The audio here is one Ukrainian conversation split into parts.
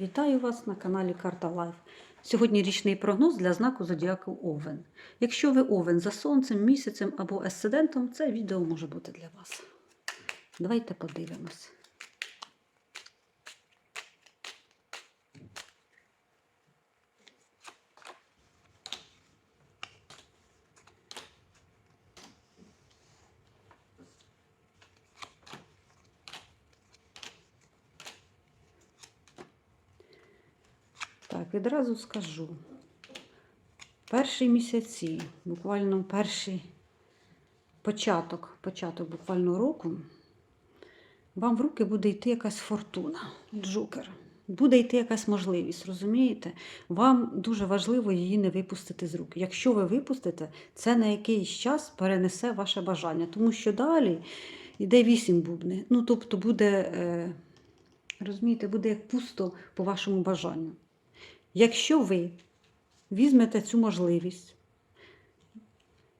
Вітаю вас на каналі Карта Лайф. Сьогодні річний прогноз для знаку Зодіаку Овен. Якщо ви Овен за сонцем, місяцем або асцендентом, це відео може бути для вас. Давайте подивимось. Так, відразу скажу. Перші місяці, буквально перший початок, початок буквально року, вам в руки буде йти якась фортуна, джокер. Буде йти якась можливість, розумієте? Вам дуже важливо її не випустити з рук. Якщо ви випустите, це на якийсь час перенесе ваше бажання, тому що далі йде вісім бубни. Ну, тобто буде, е, розумієте, буде як пусто по вашому бажанню. Якщо ви візьмете цю можливість,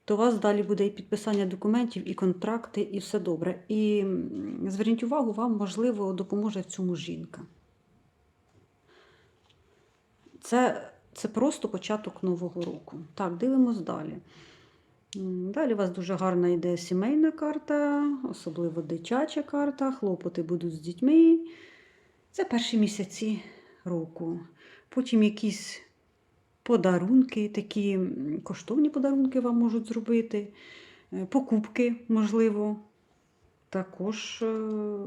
то у вас далі буде і підписання документів, і контракти, і все добре. І зверніть увагу, вам, можливо, допоможе цьому жінка. Це, це просто початок нового року. Так, дивимось далі. Далі у вас дуже гарна йде сімейна карта, особливо дитяча карта, хлопоти будуть з дітьми. Це перші місяці року. Потім якісь подарунки, такі коштовні подарунки вам можуть зробити, е, покупки, можливо, також е,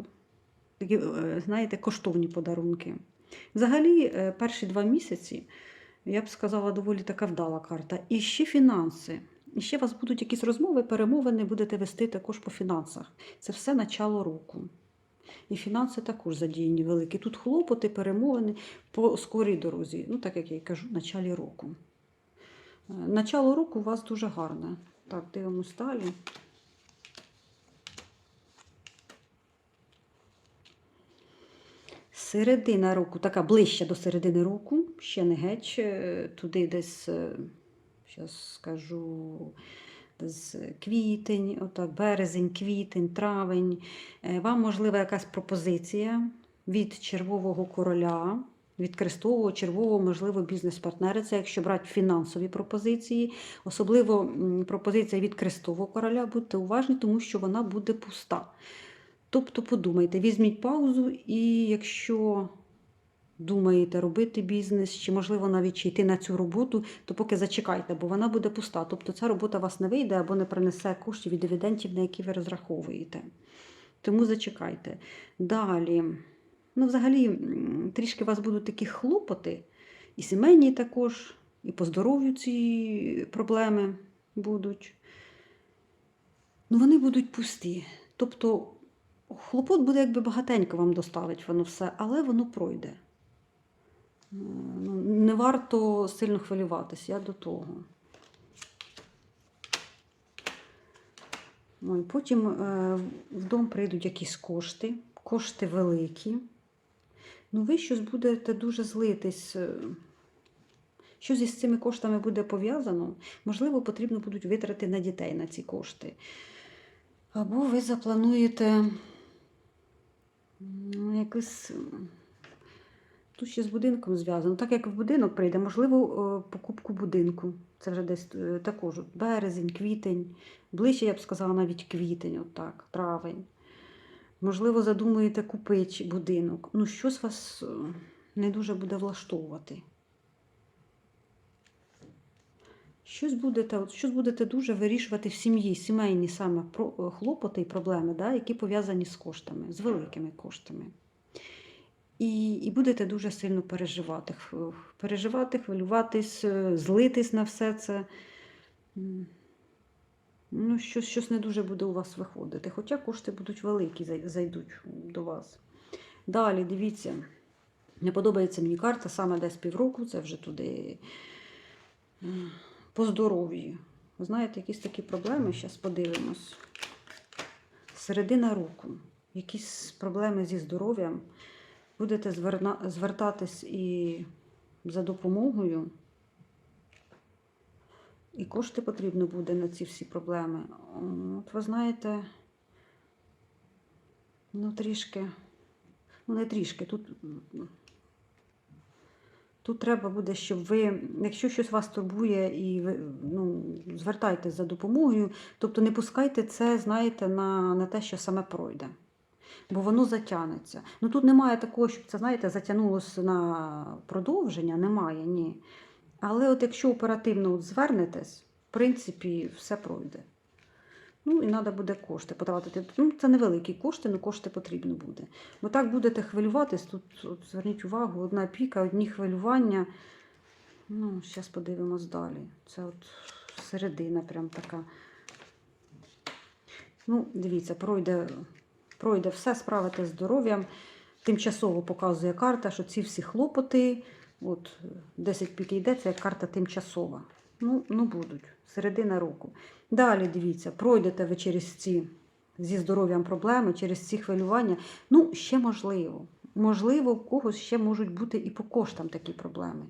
такі, е, знаєте, коштовні подарунки. Взагалі, перші два місяці, я б сказала, доволі така вдала карта. І ще фінанси. І ще у вас будуть якісь розмови, перемовини, будете вести також по фінансах. Це все начало року. І фінанси також задіяні великі. Тут хлопоти, перемовини по скорій дорозі, ну так як я й кажу, в началі року. Е, Начало року у вас дуже гарне. Так, дивимось далі. Середина року, така ближче до середини року, ще не геть, е, туди десь, зараз скажу, десь квітень, отак, березень, квітень, травень. Е, Вам можлива якась пропозиція від червового короля, від крестового, червового, можливо, бізнес-партнери. Це якщо брати фінансові пропозиції, особливо пропозиція від крестового короля, будьте уважні, тому що вона буде пуста. Тобто подумайте, візьміть паузу, і якщо думаєте робити бізнес, чи, можливо, навіть чи йти на цю роботу, то поки зачекайте, бо вона буде пуста. Тобто ця робота вас не вийде або не принесе коштів і дивідендів, на які ви розраховуєте. Тому зачекайте. Далі, ну, взагалі, трішки у вас будуть такі хлопоти, і сімейні також, і по здоров'ю ці проблеми будуть. Ну, вони будуть пусті. Тобто хлопот буде якби багатенько вам доставить воно все, але воно пройде. Ну, не варто сильно хвилюватися, я до того. Ой, потім е, в дом прийдуть якісь кошти, кошти великі. Ну, ви щось будете дуже злитись. е, Щось із цими коштами буде пов'язано, можливо, потрібно будуть витрати на дітей на ці кошти. Або ви заплануєте ну, якось. Тут ще з будинком зв'язано. Так як в будинок прийде, можливо, е, покупку будинку. Це вже десь е, також березень, квітень. Ближче, я б сказала, навіть квітень, отак, травень. Можливо, задумуєте купити будинок. Ну, щось вас е, не дуже буде влаштовувати. Щось будете, от, щось будете дуже вирішувати в сім'ї, сімейні саме хлопоти і проблеми, да, які пов'язані з коштами, з великими коштами. І, і будете дуже сильно переживати, переживати, хвилюватись, е, злитись на все це. Ну, щось, щось не дуже буде у вас виходити. Хоча кошти будуть великі, зайдуть до вас. Далі, дивіться, не подобається мені карта, саме десь півроку, це вже туди по здоров'ю. Знаєте, якісь такі проблеми, зараз подивимось. Середина року. Якісь проблеми зі здоров'ям. Будете зверна- звертатись і за допомогою. І кошти потрібно буде на ці всі проблеми. От ви знаєте, ну трішки, ну не трішки, тут Тут треба буде, щоб ви, якщо щось вас турбує, і ви ну, звертайтесь за допомогою, тобто не пускайте це, знаєте, на, на те, що саме пройде. Бо воно затягнеться. Ну тут немає такого, щоб це, знаєте, затягнулося на продовження, немає, ні. Але от якщо оперативно от звернетесь, в принципі, все пройде. Ну і треба буде кошти потратити. Ну, це невеликі кошти, але кошти потрібно буде. Бо так будете хвилюватись, тут от, зверніть увагу, одна піка, одні хвилювання. Ну, зараз подивимось далі. Це от середина прям така. Ну, дивіться, пройде, пройде все, справите здоров'ям. Тимчасово показує карта, що ці всі хлопоти, от 10 пік йде, це як карта тимчасова. Ну, ну будуть, середина року. Далі дивіться, пройдете ви через ці зі здоров'ям проблеми, через ці хвилювання. Ну, ще можливо. Можливо, в когось ще можуть бути і по коштам такі проблеми.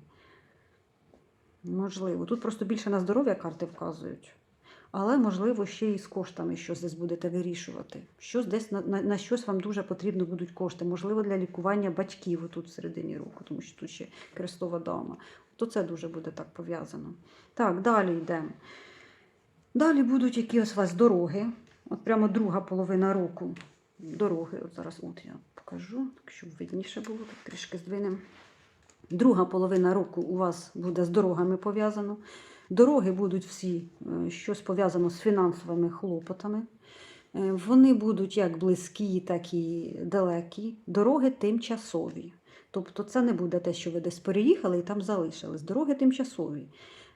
Можливо. Тут просто більше на здоров'я карти вказують. Але, можливо, ще і з коштами щось десь будете вирішувати. Щось десь на, на, на щось вам дуже потрібно будуть кошти. Можливо, для лікування батьків отут в середині року, тому що тут ще крестова дама. То це дуже буде так пов'язано. Так, далі йдемо. Далі будуть якісь у вас дороги. От прямо друга половина року. Дороги. От зараз от я покажу, щоб видніше було, так трішки здвинемо. Друга половина року у вас буде з дорогами пов'язано. Дороги будуть всі е, щось пов'язано з фінансовими хлопотами. Е, Вони будуть як близькі, так і далекі. Дороги тимчасові. Тобто це не буде те, що ви десь переїхали і там залишились. Дороги тимчасові.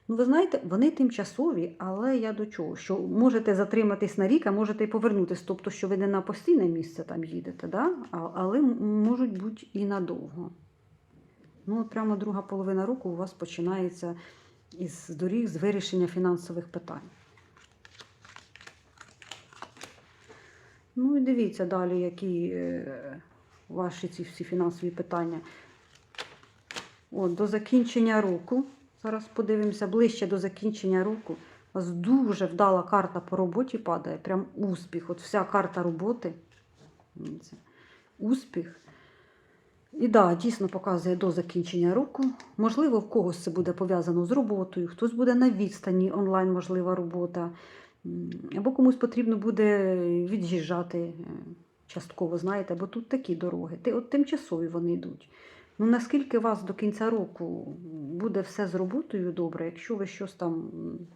Ну, ви знаєте, вони тимчасові, але я до чого? Що можете затриматись на рік, а можете і повернутись. Тобто, що ви не на постійне місце там їдете, да? але можуть бути і надовго. Ну, от прямо друга половина року у вас починається із доріг з вирішення фінансових питань. Ну і дивіться далі, які е, ваші ці всі фінансові питання. От, до закінчення року. Зараз подивимося ближче до закінчення року. У вас дуже вдала карта по роботі падає. Прям успіх. От вся карта роботи. Успіх. І да, дійсно показує до закінчення року. Можливо, в когось це буде пов'язано з роботою, хтось буде на відстані, онлайн можлива робота. Або комусь потрібно буде від'їжджати е, частково, знаєте, бо тут такі дороги. От тимчасові вони йдуть. Ну наскільки у вас до кінця року буде все з роботою добре, якщо ви щось там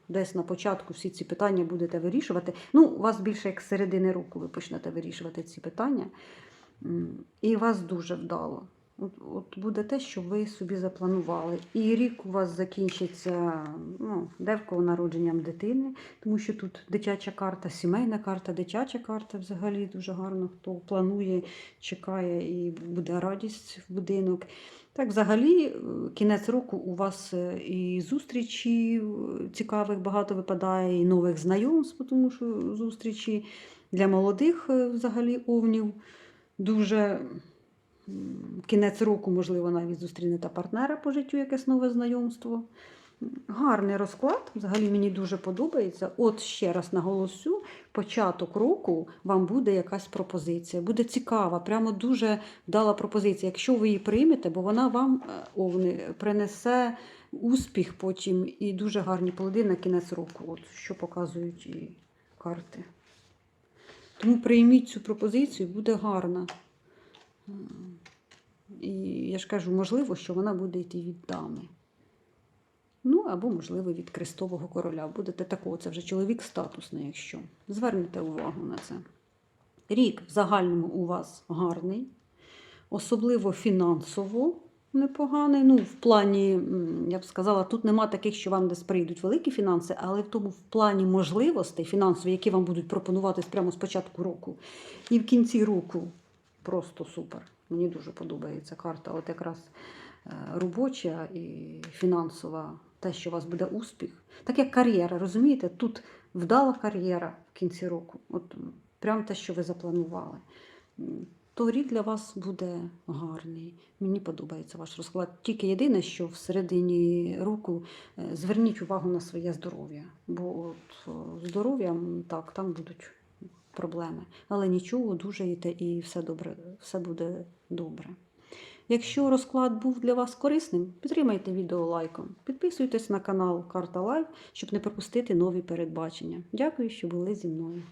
десь на початку всі ці питання будете вирішувати. Ну, у вас більше як з середини року ви почнете вирішувати ці питання. І вас дуже вдало. От, от буде те, що ви собі запланували. І рік у вас закінчиться ну, де народженням дитини, тому що тут дитяча карта, сімейна карта, дитяча карта взагалі дуже гарно. Хто планує, чекає і буде радість в будинок. Так, взагалі, е, кінець року у вас е, і зустрічі е, цікавих багато випадає, і нових знайомств, тому що зустрічі для молодих взагалі овнів дуже кінець року, можливо, навіть зустрінете партнера по життю, якесь нове знайомство. Гарний розклад, взагалі мені дуже подобається. От ще раз наголосю, початок року вам буде якась пропозиція. Буде цікава, прямо дуже вдала пропозиція. Якщо ви її приймете, бо вона вам, е, овни, принесе успіх потім і дуже гарні плоди на кінець року, от що показують і карти. Тому прийміть цю пропозицію, буде гарна. І я ж кажу, можливо, що вона буде йти від дами. Ну, або, можливо, від крестового короля. Будете такого, це вже чоловік статусний, якщо. Звернете увагу на це. Рік в загальному у вас гарний, особливо фінансово непоганий. Ну, в плані, я б сказала, тут нема таких, що вам десь прийдуть великі фінанси, але в тому в плані можливостей фінансових, які вам будуть пропонуватись прямо з початку року. І в кінці року просто супер. Мені дуже подобається карта. От якраз е, робоча і фінансова, те, що у вас буде успіх. Так як кар'єра, розумієте? Тут вдала кар'єра в кінці року. От прям те, що ви запланували. То рік для вас буде гарний. Мені подобається ваш розклад. Тільки єдине, що в середині року е, зверніть увагу на своє здоров'я. Бо от здоров'ям так, там будуть проблеми. Але нічого, одужаєте і все добре, все буде добре. Якщо розклад був для вас корисним, підтримайте відео лайком. Підписуйтесь на канал Карта Лайв, щоб не пропустити нові передбачення. Дякую, що були зі мною.